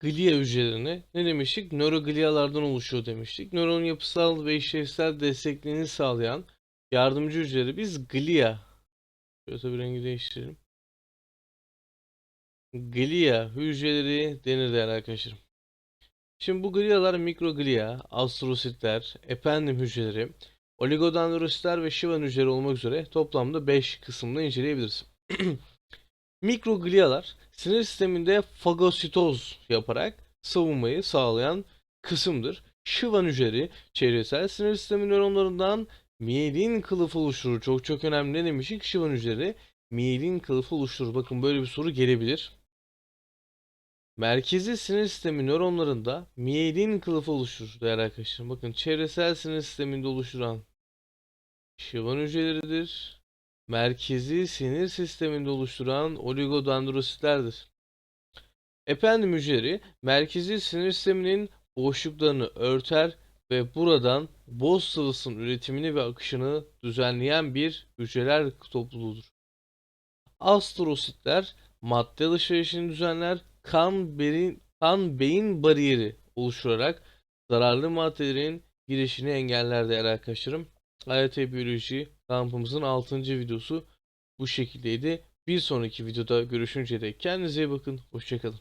glia hücrelerini ne demiştik? Nöroglialardan oluşuyor demiştik. Nöronun yapısal ve işlevsel desteklerini sağlayan yardımcı hücreleri biz glia Şöyle tabii rengi değiştirelim. Glia hücreleri denir değerli arkadaşlarım. Şimdi bu glialar mikroglia, astrositler, ependim hücreleri, oligodendrositler ve Schwann hücreleri olmak üzere toplamda 5 kısımda inceleyebiliriz. Mikroglialar sinir sisteminde fagositoz yaparak savunmayı sağlayan kısımdır. Schwann hücreleri çevresel sinir sistemi nöronlarından miyelin kılıfı oluşturur. Çok çok önemli ne demiştik? Schwann hücreleri miyelin kılıfı oluşturur. Bakın böyle bir soru gelebilir. Merkezi sinir sistemi nöronlarında miyelin kılıfı oluşturur değerli arkadaşlar. Bakın çevresel sinir sisteminde oluşturan Schwann hücreleridir. Merkezi sinir sisteminde oluşturan oligodendrositlerdir. Ependim hücreleri merkezi sinir sisteminin boşluklarını örter ve buradan boz sıvısının üretimini ve akışını düzenleyen bir hücreler topluluğudur. Astrositler madde alışverişini düzenler, kan, beyin, kan beyin bariyeri oluşturarak zararlı maddelerin girişini engeller değerli arkadaşlarım. AYT Biyoloji kampımızın 6. videosu bu şekildeydi. Bir sonraki videoda görüşünceye dek kendinize iyi bakın. Hoşçakalın.